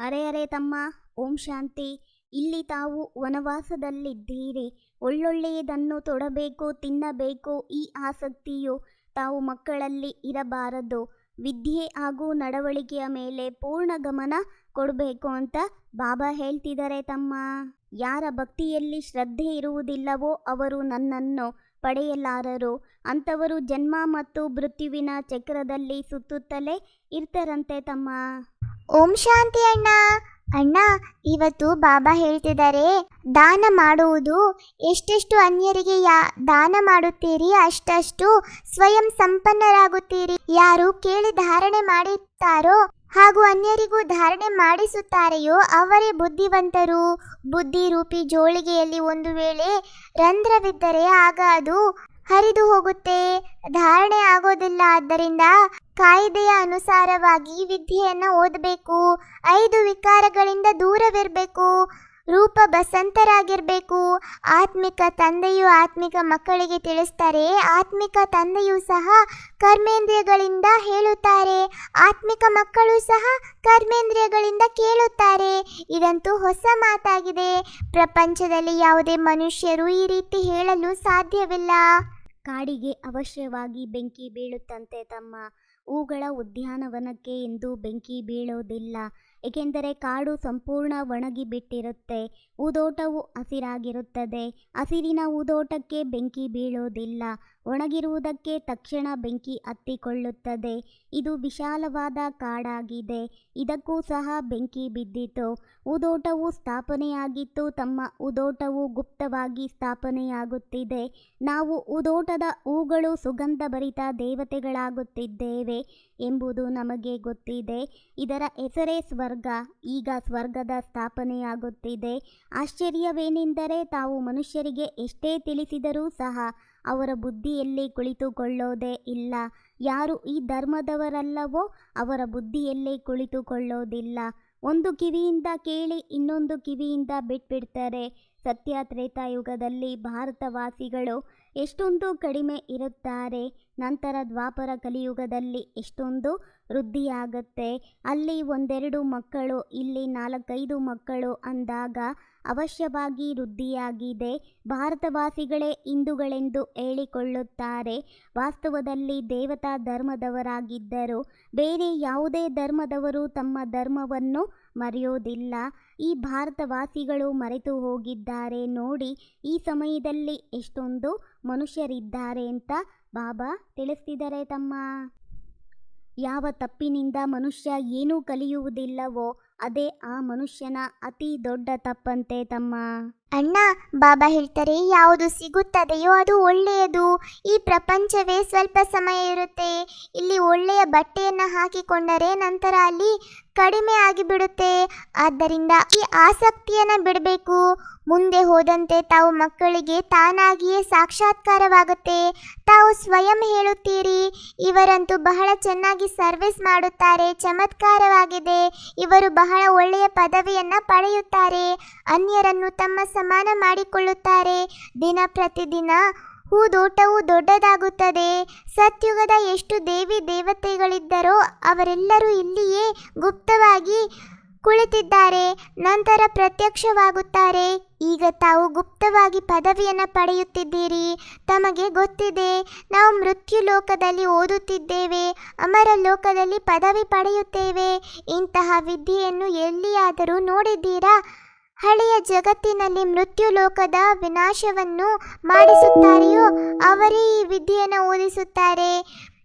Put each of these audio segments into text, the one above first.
ಅರೆ ಅರೆ ತಮ್ಮ, ಓಂ ಶಾಂತಿ. ಇಲ್ಲಿ ತಾವು ವನವಾಸದಲ್ಲಿದ್ದೀರಿ. ಒಳ್ಳೊಳ್ಳೆಯದನ್ನು ತೊಡಬೇಕು, ತಿನ್ನಬೇಕು ಈ ಆಸಕ್ತಿಯು ತಾವು ಮಕ್ಕಳಲ್ಲಿ ಇರಬಾರದು. ವಿದ್ಯೆ ಹಾಗೂ ನಡವಳಿಕೆಯ ಮೇಲೆ ಪೂರ್ಣ ಗಮನ ಕೊಡಬೇಕು ಅಂತ ಬಾಬಾ ಹೇಳ್ತಿದ್ದಾರೆ ತಮ್ಮ. ಯಾರ ಭಕ್ತಿಯಲ್ಲಿ ಶ್ರದ್ಧೆ ಇರುವುದಿಲ್ಲವೋ ಅವರು ನನ್ನನ್ನು ಪಡೆಯಲಾರರು. ಅಂಥವರು ಜನ್ಮ ಮತ್ತು ಮೃತ್ಯುವಿನ ಚಕ್ರದಲ್ಲಿ ಸುತ್ತುತ್ತಲೇ ಇರ್ತಾರಂತೆ ತಮ್ಮ. ಓಂ ಶಾಂತಿ ಅಣ್ಣ. ಅಣ್ಣ, ಇವತ್ತು ಬಾಬಾ ಹೇಳ್ತಿದ್ದಾರೆ, ದಾನ ಮಾಡುವುದು ಎಷ್ಟೆಷ್ಟು ಅನ್ಯರಿಗೆ ಯಾ, ದಾನ ಮಾಡುತ್ತೀರಿ, ಅಷ್ಟಷ್ಟು ಸ್ವಯಂ ಸಂಪನ್ನರಾಗುತ್ತೀರಿ. ಯಾರು ಕೇಳಿ ಧಾರಣೆ ಮಾಡುತ್ತಾರೋ ಹಾಗೂ ಅನ್ಯರಿಗೂ ಧಾರಣೆ ಮಾಡಿಸುತ್ತಾರೆಯೋ ಅವರೇ ಬುದ್ಧಿವಂತರು. ಬುದ್ಧಿ ರೂಪಿ ಜೋಳಿಗೆಯಲ್ಲಿ ಒಂದು ವೇಳೆ ರಂಧ್ರವಿದ್ದರೆ ಆಗ ಅದು ಹರಿದು ಹೋಗುತ್ತೆ. ಧಾರಣೆ ಆಗೋದಿಲ್ಲ. ಆದ್ದರಿಂದ ಕಾಯ್ದೆಯ ಅನುಸಾರವಾಗಿ ವಿದ್ಯೆಯನ್ನು ಓದಬೇಕು. ಐದು ವಿಕಾರಗಳಿಂದ ದೂರವಿರಬೇಕು. ರೂಪ ಬಸಂತರಾಗಿರಬೇಕು. ಆತ್ಮಿಕ ತಂದೆಯು ಆತ್ಮಿಕ ಮಕ್ಕಳಿಗೆ ತಿಳಿಸ್ತಾರೆ. ಆತ್ಮಿಕ ತಂದೆಯು ಸಹ ಕರ್ಮೇಂದ್ರಿಯಗಳಿಂದ ಹೇಳುತ್ತಾರೆ. ಆತ್ಮಿಕ ಮಕ್ಕಳು ಸಹ ಕರ್ಮೇಂದ್ರಿಯಗಳಿಂದ ಕೇಳುತ್ತಾರೆ. ಇದಂತೂ ಹೊಸ ಮಾತಾಗಿದೆ. ಪ್ರಪಂಚದಲ್ಲಿ ಯಾವುದೇ ಮನುಷ್ಯರು ಈ ರೀತಿ ಹೇಳಲು ಸಾಧ್ಯವಿಲ್ಲ. ಕಾಡಿಗೆ ಅವಶ್ಯವಾಗಿ ಬೆಂಕಿ ಬೀಳುತ್ತಂತೆ ತಮ್ಮ ಹೂಗಳ ಉದ್ಯಾನವನಕ್ಕೆ ಎಂದು ಬೆಂಕಿ ಬೀಳೋದಿಲ್ಲ. ಏಕೆಂದರೆ ಕಾಡು ಸಂಪೂರ್ಣ ಒಣಗಿ ಬಿಟ್ಟಿರುತ್ತೆ ಊದೋಟವು ಹಸಿರಾಗಿರುತ್ತದೆ. ಹಸಿರಿನ ಊದೋಟಕ್ಕೆ ಬೆಂಕಿ ಬೀಳೋದಿಲ್ಲ, ಒಣಗಿರುವುದಕ್ಕೆ ತಕ್ಷಣ ಬೆಂಕಿ ಹತ್ತಿಕೊಳ್ಳುತ್ತದೆ. ಇದು ವಿಶಾಲವಾದ ಕಾಡಾಗಿದೆ, ಇದಕ್ಕೂ ಸಹ ಬೆಂಕಿ ಬಿದ್ದಿತು. ಊದೋಟವು ಸ್ಥಾಪನೆಯಾಗಿತ್ತು, ತಮ್ಮ ಉದೋಟವು ಗುಪ್ತವಾಗಿ ಸ್ಥಾಪನೆಯಾಗುತ್ತಿದೆ. ನಾವು ಊದೋಟದ ಹೂಗಳು ಸುಗಂಧಭರಿತ ದೇವತೆಗಳಾಗುತ್ತಿದ್ದೇವೆ. ಎಂಬುದು ನಮಗೆ ಗೊತ್ತಿದೆ. ಇದರ ಹೆಸರೇ ಸ್ವರ್ಗ, ಈಗ ಸ್ವರ್ಗದ ಸ್ಥಾಪನೆಯಾಗುತ್ತಿದೆ. ಆಶ್ಚರ್ಯವೇನೆಂದರೆ ತಾವು ಮನುಷ್ಯರಿಗೆ ಎಷ್ಟೇ ತಿಳಿಸಿದರೂ ಸಹ ಅವರ ಬುದ್ಧಿಯಲ್ಲಿ ಕುಳಿತುಕೊಳ್ಳೋದೇ ಇಲ್ಲ. ಯಾರು ಈ ಧರ್ಮದವರಲ್ಲವೋ ಅವರ ಬುದ್ಧಿಯಲ್ಲಿ ಕುಳಿತುಕೊಳ್ಳೋದಿಲ್ಲ. ಒಂದು ಕಿವಿಯಿಂದ ಕೇಳಿ ಇನ್ನೊಂದು ಕಿವಿಯಿಂದ ಬಿಟ್ಬಿಡ್ತಾರೆ. ಸತ್ಯ ತ್ರೇತಾಯುಗದಲ್ಲಿ ಭಾರತವಾಸಿಗಳು ಎಷ್ಟೊಂದು ಕಡಿಮೆ ಇರುತ್ತಾರೆ. ನಂತರ ದ್ವಾಪರ ಕಲಿಯುಗದಲ್ಲಿ ಎಷ್ಟೊಂದು ವೃದ್ಧಿಯಾಗುತ್ತೆ. ಅಲ್ಲಿ ಒಂದೆರಡು ಮಕ್ಕಳು, ಇಲ್ಲಿ ನಾಲ್ಕೈದು ಮಕ್ಕಳು ಅಂದಾಗ ಅವಶ್ಯವಾಗಿ ವೃದ್ಧಿಯಾಗಿದೆ. ಭಾರತವಾಸಿಗಳೇ ಹಿಂದೂಗಳೆಂದು ಹೇಳಿಕೊಳ್ಳುತ್ತಾರೆ. ವಾಸ್ತವದಲ್ಲಿ ದೇವತಾ ಧರ್ಮದವರಾಗಿದ್ದರು. ಬೇರೆ ಯಾವುದೇ ಧರ್ಮದವರು ತಮ್ಮ ಧರ್ಮವನ್ನು ಮರೆಯೋದಿಲ್ಲ. ಈ ಭಾರತವಾಸಿಗಳು ಮರೆತು ಹೋಗಿದ್ದಾರೆ ನೋಡಿ, ಈ ಸಮಯದಲ್ಲಿ ಎಷ್ಟೊಂದು ಮನುಷ್ಯರಿದ್ದಾರೆ ಅಂತ ಬಾಬಾ ತಿಳಿಸ್ತಿದ್ದಾರೆ ತಮ್ಮ. ಯಾವ ತಪ್ಪಿನಿಂದ ಮನುಷ್ಯ ಏನೂ ಕಲಿಯುವುದಿಲ್ಲವೋ, ಅದೇ ಆ ಮನುಷ್ಯನ ಅತಿ ದೊಡ್ಡ ತಪ್ಪಂತೆ ತಮ್ಮ. ಅಣ್ಣ, ಬಾಬಾ ಹೇಳ್ತಾರೆ, ಯಾವುದು ಸಿಗುತ್ತದೆಯೋ ಅದು ಒಳ್ಳೆಯದು. ಈ ಪ್ರಪಂಚವೇ ಸ್ವಲ್ಪ ಸಮಯ ಇರುತ್ತೆ. ಇಲ್ಲಿ ಒಳ್ಳೆಯ ಬಟ್ಟೆಯನ್ನು ಹಾಕಿಕೊಂಡರೆ ನಂತರ ಅಲ್ಲಿ ಕಡಿಮೆ ಆಗಿಬಿಡುತ್ತೆ. ಆದ್ದರಿಂದ ಈ ಆಸಕ್ತಿಯನ್ನು ಬಿಡಬೇಕು. ಮುಂದೆ ಹೋದಂತೆ ತಾವು ಮಕ್ಕಳಿಗೆ ತಾನಾಗಿಯೇ ಸಾಕ್ಷಾತ್ಕಾರವಾಗುತ್ತೆ. ತಾವು ಸ್ವಯಂ ಹೇಳುತ್ತೀರಿ. ಇವರಂತೂ ಬಹಳ ಚೆನ್ನಾಗಿ ಸರ್ವಿಸ್ ಮಾಡುತ್ತಾರೆ, ಚಮತ್ಕಾರವಾಗಿದೆ. ಇವರು ಬಹಳ ಒಳ್ಳೆಯ ಪದವಿಯನ್ನು ಪಡೆಯುತ್ತಾರೆ. ಅನ್ಯರನ್ನು ತಮ್ಮ ಸಮಾನ ಮಾಡಿಕೊಳ್ಳುತ್ತಾರೆ. ದಿನ ಪ್ರತಿದಿನ ಹೂದೋಟವು ದೊಡ್ಡದಾಗುತ್ತದೆ. ಸತ್ಯುಗದ ಎಷ್ಟು ದೇವಿ ದೇವತೆಗಳಿದ್ದರೋ ಅವರೆಲ್ಲರೂ ಇಲ್ಲಿಯೇ ಗುಪ್ತವಾಗಿ ಕುಳಿತಿದ್ದಾರೆ. ನಂತರ ಪ್ರತ್ಯಕ್ಷವಾಗುತ್ತಾರೆ. ಈಗ ತಾವು ಗುಪ್ತವಾಗಿ ಪದವಿಯನ್ನು ಪಡೆಯುತ್ತಿದ್ದೀರಿ. ತಮಗೆ ಗೊತ್ತಿದೆ, ನಾವು ಮೃತ್ಯು ಲೋಕದಲ್ಲಿ ಓದುತ್ತಿದ್ದೇವೆ, ಅಮರ ಲೋಕದಲ್ಲಿ ಪದವಿ ಪಡೆಯುತ್ತೇವೆ. ಇಂತಹ ವಿದ್ಯೆಯನ್ನು ಎಲ್ಲಿಯಾದರೂ ನೋಡಿದ್ದೀರಾ? ಹಳೆಯ ಜಗತ್ತಿನಲ್ಲಿ ಮೃತ್ಯು ಲೋಕದ ವಿನಾಶವನ್ನು ಮಾಡಿಸುತ್ತಾರೆಯೋ ಅವರೇ ಈ ವಿದ್ಯೆಯನ್ನು ಓದಿಸುತ್ತಾರೆ.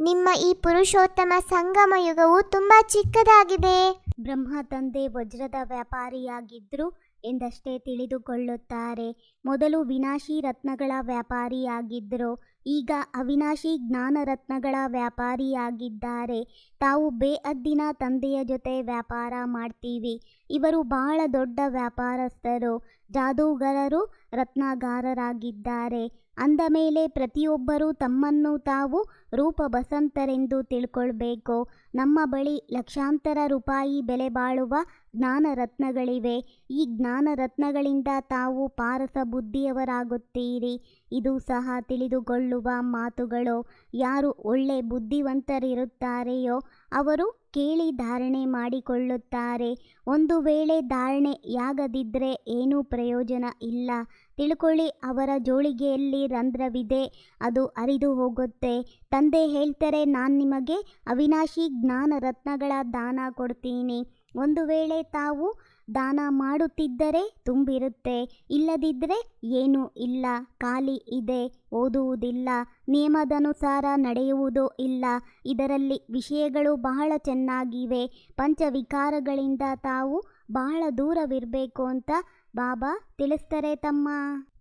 ನಿಮ್ಮ ಈ ಪುರುಷೋತ್ತಮ ಸಂಗಮ ಯುಗವು ತುಂಬಾ ಚಿಕ್ಕದಾಗಿದೆ. ಬ್ರಹ್ಮ ತಂದೆ ವಜ್ರದ ವ್ಯಾಪಾರಿಯಾಗಿದ್ರು ಎಂದಷ್ಟೇ ತಿಳಿದುಕೊಳ್ಳುತ್ತಾರೆ. ಮೊದಲು ವಿನಾಶಿ ರತ್ನಗಳ ವ್ಯಾಪಾರಿಯಾಗಿದ್ದರು ಈಗ ಅವಿನಾಶಿ ಜ್ಞಾನರತ್ನಗಳ ವ್ಯಾಪಾರಿಯಾಗಿದ್ದಾರೆ. ತಾವು ಬೇಅದ್ದಿನ ತಂದೆಯ ಜೊತೆ ವ್ಯಾಪಾರ ಮಾಡ್ತೀವಿ. ಇವರು ಬಹಳ ದೊಡ್ಡ ವ್ಯಾಪಾರಸ್ಥರು, ಜಾದೂಗರರು, ರತ್ನಗಾರರಾಗಿದ್ದಾರೆ. ಅಂದ ಮೇಲೆ ಪ್ರತಿಯೊಬ್ಬರೂ ತಮ್ಮನ್ನು ತಾವು ರೂಪ ಬಸಂತರೆಂದು ತಿಳ್ಕೊಳ್ಬೇಕು. ನಮ್ಮ ಬಳಿ ಲಕ್ಷಾಂತರ ರೂಪಾಯಿ ಬೆಲೆ ಬಾಳುವ ಜ್ಞಾನರತ್ನಗಳಿವೆ. ಈ ಜ್ಞಾನರತ್ನಗಳಿಂದ ತಾವು ಪಾರಸ ಬುದ್ಧಿಯವರಾಗುತ್ತೀರಿ ಇದು ಸಹ ತಿಳಿದುಕೊಳ್ಳುವ ಮಾತುಗಳು. ಯಾರು ಒಳ್ಳೆ ಬುದ್ಧಿವಂತರಿರುತ್ತಾರೆಯೋ ಅವರು ಕೇಳಿ ಧಾರಣೆ ಮಾಡಿಕೊಳ್ಳುತ್ತಾರೆ. ಒಂದು ವೇಳೆ ಧಾರಣೆಯಾಗದಿದ್ದರೆ ಏನೂ ಪ್ರಯೋಜನ ಇಲ್ಲ. ತಿಳ್ಕೊಳ್ಳಿ, ಅವರ ಜೋಳಿಗೆಯಲ್ಲಿ ರಂಧ್ರವಿದೆ, ಅದು ಅರಿದು ಹೋಗುತ್ತೆ. ತಂದೆ ಹೇಳ್ತಾರೆ, ನಾನು ನಿಮಗೆ ಅವಿನಾಶಿ ಜ್ಞಾನ ರತ್ನಗಳ ದಾನ ಕೊಡ್ತೀನಿ. ಒಂದು ವೇಳೆ ತಾವು ದಾನ ಮಾಡುತ್ತಿದ್ದರೆ ತುಂಬಿರುತ್ತೆ ಇಲ್ಲದಿದ್ದರೆ ಏನೂ ಇಲ್ಲ, ಖಾಲಿ ಇದೆ, ಓದುವುದಿಲ್ಲ, ನಿಯಮದನುಸಾರ ನಡೆಯುವುದೂ ಇಲ್ಲ. ಇದರಲ್ಲಿ ವಿಷಯಗಳು ಬಹಳ ಚೆನ್ನಾಗಿವೆ, ಪಂಚವಿಕಾರಗಳಿಂದ ತಾವು ಬಹಳ ದೂರವಿರಬೇಕು ಅಂತ ಬಾಬಾ ತಿಳಿಸ್ತಾರೆ ತಮ್ಮ.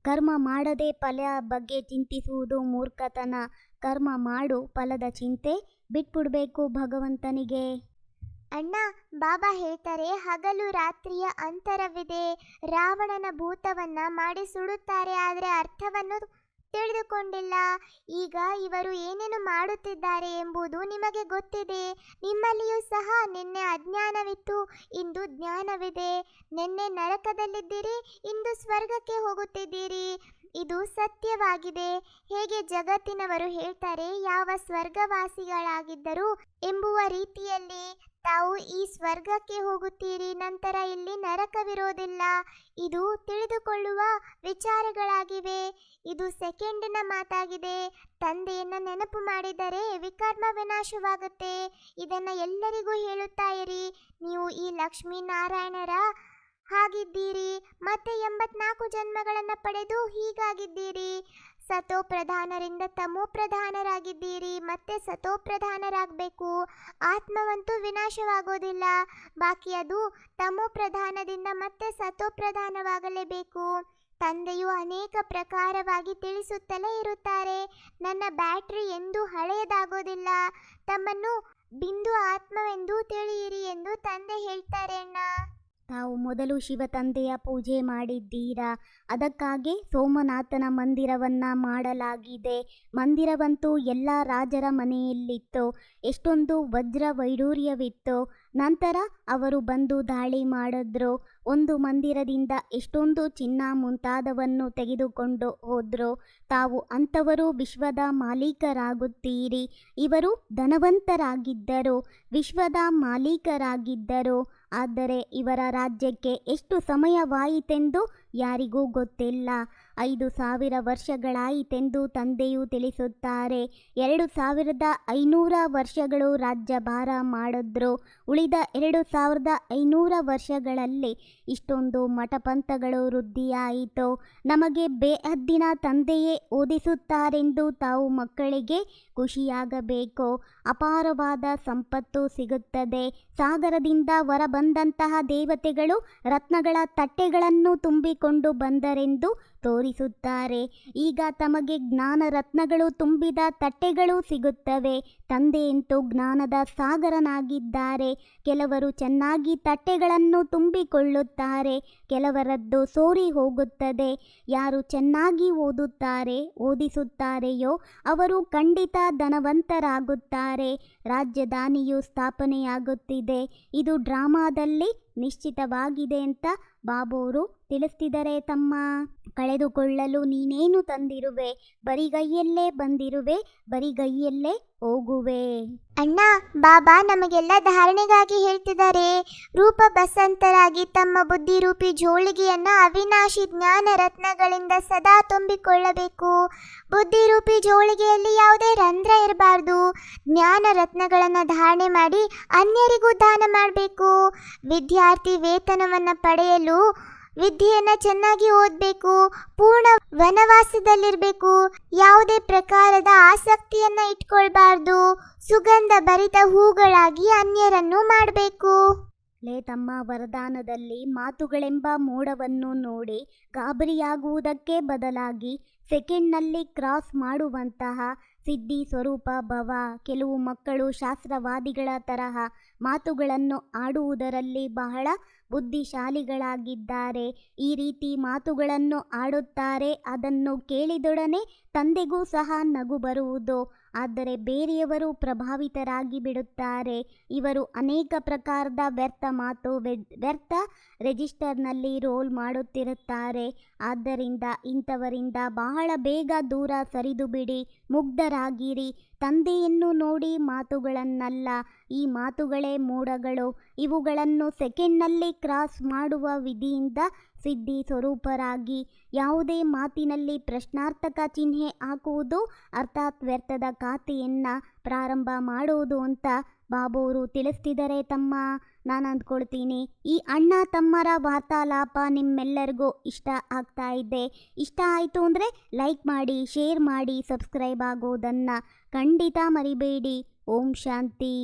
ಕರ್ಮ ಮಾಡದೆ ಫಲ ಬಗ್ಗೆ ಚಿಂತಿಸುವುದು ಮೂರ್ಖತನ. ಕರ್ಮ ಮಾಡು ಫಲದ ಚಿಂತೆ ಬಿಟ್ಬಿಡ್ಬೇಕು ಭಗವಂತನಿಗೆ. ಅಣ್ಣ, ಬಾಬಾ ಹೇಳ್ತಾರೆ, ಹಗಲು ರಾತ್ರಿಯ ಅಂತರವಿದೆ. ರಾವಣನ ಭೂತವನ್ನ ಮಾಡಿ ಸುಡುತ್ತಾರೆ, ಆದರೆ ಅರ್ಥವನ್ನು ತಿಳಿದುಕೊಂಡಿಲ್ಲ. ಈಗ ಇವರು ಏನೇನು ಮಾಡುತ್ತಿದ್ದಾರೆ ಎಂಬುದು ನಿಮಗೆ ಗೊತ್ತಿದೆ. ನಿಮ್ಮಲ್ಲಿಯೂ ಸಹ ನಿನ್ನೆ ಅಜ್ಞಾನವಿತ್ತು, ಇಂದು ಜ್ಞಾನವಿದೆ. ನಿನ್ನೆ ನರಕದಲ್ಲಿದ್ದೀರಿ, ಇಂದು ಸ್ವರ್ಗಕ್ಕೆ ಹೋಗುತ್ತಿದ್ದೀರಿ. ಇದು ಸತ್ಯವಾಗಿದೆ. ಹೇಗೆ ಜಗತ್ತಿನವರು ಹೇಳ್ತಾರೆ, ಯಾವ ಸ್ವರ್ಗವಾಸಿಗಳಾಗಿದ್ದರು ಎಂಬುವ ರೀತಿಯಲ್ಲಿ ತಾವು ಈ ಸ್ವರ್ಗಕ್ಕೆ ಹೋಗುತ್ತೀರಿ, ನಂತರ ಇಲ್ಲಿ ನರಕವಿರೋದಿಲ್ಲ. ಇದು ತಿಳಿದುಕೊಳ್ಳುವ ವಿಚಾರಗಳಾಗಿವೆ. ಇದು ಸೆಕೆಂಡಿನ ಮಾತಾಗಿದೆ. ತಂದೆಯನ್ನು ನೆನಪು ಮಾಡಿದರೆ ವಿಕರ್ಮ ವಿನಾಶವಾಗುತ್ತೆ. ಇದನ್ನು ಎಲ್ಲರಿಗೂ ಹೇಳುತ್ತಾ ಇರಿ. ನೀವು ಈ ಲಕ್ಷ್ಮೀನಾರಾಯಣರ ಹಾಗಿದ್ದೀರಿ. ಮತ್ತೆ ಎಂಬತ್ನಾಲ್ಕು ಜನ್ಮಗಳನ್ನು ಪಡೆದು ಹೀಗಾಗಿದ್ದೀರಿ. ಸತೋ ಪ್ರಧಾನರಿಂದ ತಮೋ ಪ್ರಧಾನರಾಗಿದ್ದೀರಿ. ಮತ್ತೆ ಸತೋ ಪ್ರಧಾನರಾಗಬೇಕು. ಆತ್ಮವಂತೂ ವಿನಾಶವಾಗೋದಿಲ್ಲ. ಬಾಕಿ ಅದು ತಮೋ ಪ್ರಧಾನದಿಂದ ಮತ್ತೆ ಸತೋ ಪ್ರಧಾನವಾಗಲೇಬೇಕು. ತಂದೆಯು ಅನೇಕ ಪ್ರಕಾರವಾಗಿ ತಿಳಿಸುತ್ತಲೇ ಇರುತ್ತಾರೆ. ನನ್ನ ಬ್ಯಾಟ್ರಿ ಎಂದೂ ಹಳೆಯದಾಗೋದಿಲ್ಲ. ತಮ್ಮನ್ನು ಬಿಂದು ಆತ್ಮವೆಂದು ತಿಳಿಯಿರಿ ಎಂದು ತಂದೆ ಹೇಳ್ತಾರೆ ಅಣ್ಣ. ತಾವು ಮೊದಲು ಶಿವ ತಂದೆಯ ಪೂಜೆ ಮಾಡಿದ್ದೀರಾ? ಅದಕ್ಕಾಗಿ ಸೋಮನಾಥನ ಮಂದಿರವನ್ನ ಮಾಡಲಾಗಿದೆ. ಮಂದಿರವಂತೂ ಎಲ್ಲ ರಾಜರ ಮನೆಯಲ್ಲಿತ್ತು. ಎಷ್ಟೊಂದು ವಜ್ರ ವೈಡೂರ್ಯವಿತ್ತು. ನಂತರ ಅವರು ಬಂದು ದಾಳಿ ಮಾಡಿದ್ರು. ಒಂದು ಮಂದಿರದಿಂದ ಎಷ್ಟೊಂದು ಚಿನ್ನ ಮುಂತಾದವನ್ನು ತೆಗೆದುಕೊಂಡು ಹೋದ್ರು, ತಾವು ಅಂಥವರು ವಿಶ್ವದ ಮಾಲೀಕರಾಗುತ್ತೀರಿ. ಇವರು ಧನವಂತರಾಗಿದ್ದರು, ವಿಶ್ವದ ಮಾಲೀಕರಾಗಿದ್ದರು. ಆದರೆ ಇವರ ರಾಜ್ಯಕ್ಕೆ ಎಷ್ಟು ಸಮಯವಾಯಿತೆಂದು ಯಾರಿಗೂ ಗೊತ್ತಿಲ್ಲ. ಐದು ಸಾವಿರ ವರ್ಷಗಳಾಯಿತೆಂದು ತಂದೆಯು ತಿಳಿಸುತ್ತಾರೆ. ಎರಡು ಸಾವಿರದ ಐನೂರ ವರ್ಷಗಳು ರಾಜ್ಯಭಾರ ಮಾಡಿದ್ರು, ಉಳಿದ ಎರಡು ಸಾವಿರದ ಐನೂರ ವರ್ಷಗಳಲ್ಲಿ ಇಷ್ಟೊಂದು ಮಠಪಂಥಗಳು ವೃದ್ಧಿಯಾಯಿತು, ನಮಗೆ ಬೇಹದ್ದಿನ ತಂದೆಯೇ ಓದಿಸುತ್ತಾರೆಂದು ತಾವು ಮಕ್ಕಳಿಗೆ ಖುಷಿಯಾಗಬೇಕು, ಅಪಾರವಾದ ಸಂಪತ್ತು ಸಿಗುತ್ತದೆ. ಸಾಗರದಿಂದ ಹೊರಬಂದಂತಹ ದೇವತೆಗಳು ರತ್ನಗಳ ತಟ್ಟೆಗಳನ್ನು ತುಂಬಿಕೊಂಡು ಬಂದರೆಂದು ತೋರಿಸುತ್ತಾರೆ. ಈಗ ತಮಗೆ ಜ್ಞಾನ ರತ್ನಗಳು ತುಂಬಿದ ತಟ್ಟೆಗಳು ಸಿಗುತ್ತವೆ. ತಂದೆಯಂತೂ ಜ್ಞಾನದ ಸಾಗರನಾಗಿದ್ದಾರೆ. ಕೆಲವರು ಚೆನ್ನಾಗಿ ತಟ್ಟೆಗಳನ್ನು ತುಂಬಿಕೊಳ್ಳುತ್ತಾರೆ ಕೆಲವರದ್ದು ಸೋರಿ ಹೋಗುತ್ತದೆ. ಯಾರು ಚೆನ್ನಾಗಿ ಓದುತ್ತಾರೆ, ಓದಿಸುತ್ತಾರೆಯೋ ಅವರು ಖಂಡಿತ ಧನವಂತರಾಗುತ್ತಾರೆ. ರಾಜಧಾನಿಯು ಸ್ಥಾಪನೆಯಾಗುತ್ತಿದೆ. ಇದು ಡ್ರಾಮಾದಲ್ಲಿ ನಿಶ್ಚಿತವಾಗಿದೆ ಅಂತ ಬಾಬೋರು ತಿಳಿಸ್ತಿದ್ದಾರೆ ತಮ್ಮ ಕಳೆದುಕೊಳ್ಳಲು ನೀನೇನು ತಂದಿರುವೆ? ಬರಿಗೈಯಲ್ಲೇ ಬಂದಿರುವೆ ಬರಿಗೈಯಲ್ಲೇ ಹೋಗುವೆ. ಅಣ್ಣ, ಬಾಬಾ ನಮಗೆಲ್ಲ ಧಾರಣೆಗಾಗಿ ಹೇಳ್ತಿದ್ದಾರೆ. ರೂಪ ಬಸಂತರಾಗಿ ತಮ್ಮ ಬುದ್ಧಿ ರೂಪಿ ಜೋಳಿಗೆಯನ್ನ ಅವಿನಾಶಿ ಜ್ಞಾನ ರತ್ನಗಳಿಂದ ಸದಾ ತುಂಬಿಕೊಳ್ಳಬೇಕು. ಬುದ್ಧಿ ರೂಪಿ ಜೋಳಿಗೆಯಲ್ಲಿ ಯಾವುದೇ ರಂಧ್ರ ಇರಬಾರ್ದು. ಜ್ಞಾನ ರತ್ನಗಳನ್ನು ಧಾರಣೆ ಮಾಡಿ ಅನ್ಯರಿಗೂ ದಾನ ಮಾಡಬೇಕು. ವಿದ್ಯಾರ್ಥಿ ವೇತನವನ್ನು ಪಡೆಯಲು ವಿದ್ಯೆಯನ್ನ ಚೆನ್ನಾಗಿ ಓದಬೇಕು, ಪೂರ್ಣ ವನವಾಸದಲ್ಲಿರಬೇಕು, ಯಾವುದೇ ಪ್ರಕಾರದ ಆಸಕ್ತಿಯನ್ನ ಇಟ್ಕೊಳ್ಬಾರ್ದು, ಸುಗಂಧ ಭರಿತ ಹೂಗಳಾಗಿ ಅನ್ಯರನ್ನು ಮಾಡಬೇಕು. ಲೇ ತಮ್ಮ ವರದಾನದಲ್ಲಿ ಮಾತುಗಳೆಂಬ ಮೋಡವನ್ನು ನೋಡಿ ಗಾಬರಿಯಾಗುವುದಕ್ಕೆ ಬದಲಾಗಿ ಸೆಕೆಂಡ್ನಲ್ಲಿ ಕ್ರಾಸ್ ಮಾಡುವಂತಹ ಸಿದ್ಧಿ ಸ್ವರೂಪ ಭವ, ಕೆಲವು ಮಕ್ಕಳು ಶಾಸ್ತ್ರವಾದಿಗಳ ತರಹ ಮಾತುಗಳನ್ನು ಆಡುವುದರಲ್ಲಿ ಬಹಳ ಬುದ್ಧಿಶಾಲಿಗಳಾಗಿದ್ದಾರೆ. ಈ ರೀತಿ ಮಾತುಗಳನ್ನು ಆಡುತ್ತಾರೆ. ಅದನ್ನು ಕೇಳಿದೊಡನೆ ತಂದೆಗೂ ಸಹ ನಗು ಬರುವುದು. ಆದರೆ ಬೇರೆಯವರು ಪ್ರಭಾವಿತರಾಗಿ ಬಿಡುತ್ತಾರೆ. ಇವರು ಅನೇಕ ಪ್ರಕಾರದ ವ್ಯರ್ಥ ಮಾತು ವ್ಯ- ವ್ಯರ್ಥ ರಿಜಿಸ್ಟರ್ನಲ್ಲಿ ರೋಲ್ ಮಾಡುತ್ತಿರುತ್ತಾರೆ. ಆದ್ದರಿಂದ ಇಂಥವರಿಂದ ಬಹಳ ಬೇಗ ದೂರ ಸರಿದು ಬಿಡಿ, ಮುಗ್ಧರಾಗಿರಿ. ತಂದೆಯನ್ನು ನೋಡಿ ಮಾತುಗಳನ್ನಲ್ಲ, ಈ ಮಾತುಗಳೇ ಮೋಡಗಳು. ಇವುಗಳನ್ನು ಸೆಕೆಂಡ್ನಲ್ಲಿ ಕ್ರಾಸ್ ಮಾಡುವ ವಿಧಿಯಿಂದ ಸಿದ್ಧಿ ಸ್ವರೂಪರಾಗಿ ಯಾವುದೇ ಮಾತಿನಲ್ಲಿ ಪ್ರಶ್ನಾರ್ಥಕ ಚಿಹ್ನೆ ಹಾಕುವುದು ಅರ್ಥಾತ್ ವ್ಯರ್ಥದ ಖಾತೆಯನ್ನು ಪ್ರಾರಂಭ ಮಾಡುವುದು ಅಂತ ಬಾಬೂರು ತಿಳಿಸ್ತಿದ್ದಾರೆ ತಮ್ಮ. ನಾನು ಅಂದ್ಕೊಳ್ತೀನಿ, ಈ ಅಣ್ಣ ತಮ್ಮರ ವಾರ್ತಾಲಾಪ ನಿಮ್ಮೆಲ್ಲರಿಗೂ ಇಷ್ಟ ಆಗ್ತಾ ಇದೆ. ಇಷ್ಟ ಆಯಿತು ಅಂದರೆ ಲೈಕ್ ಮಾಡಿ, ಶೇರ್ ಮಾಡಿ, ಸಬ್ಸ್ಕ್ರೈಬ್ ಆಗೋದನ್ನು ಖಂಡಿತ ಮರಿಬೇಡಿ. ಓಂ ಶಾಂತಿ.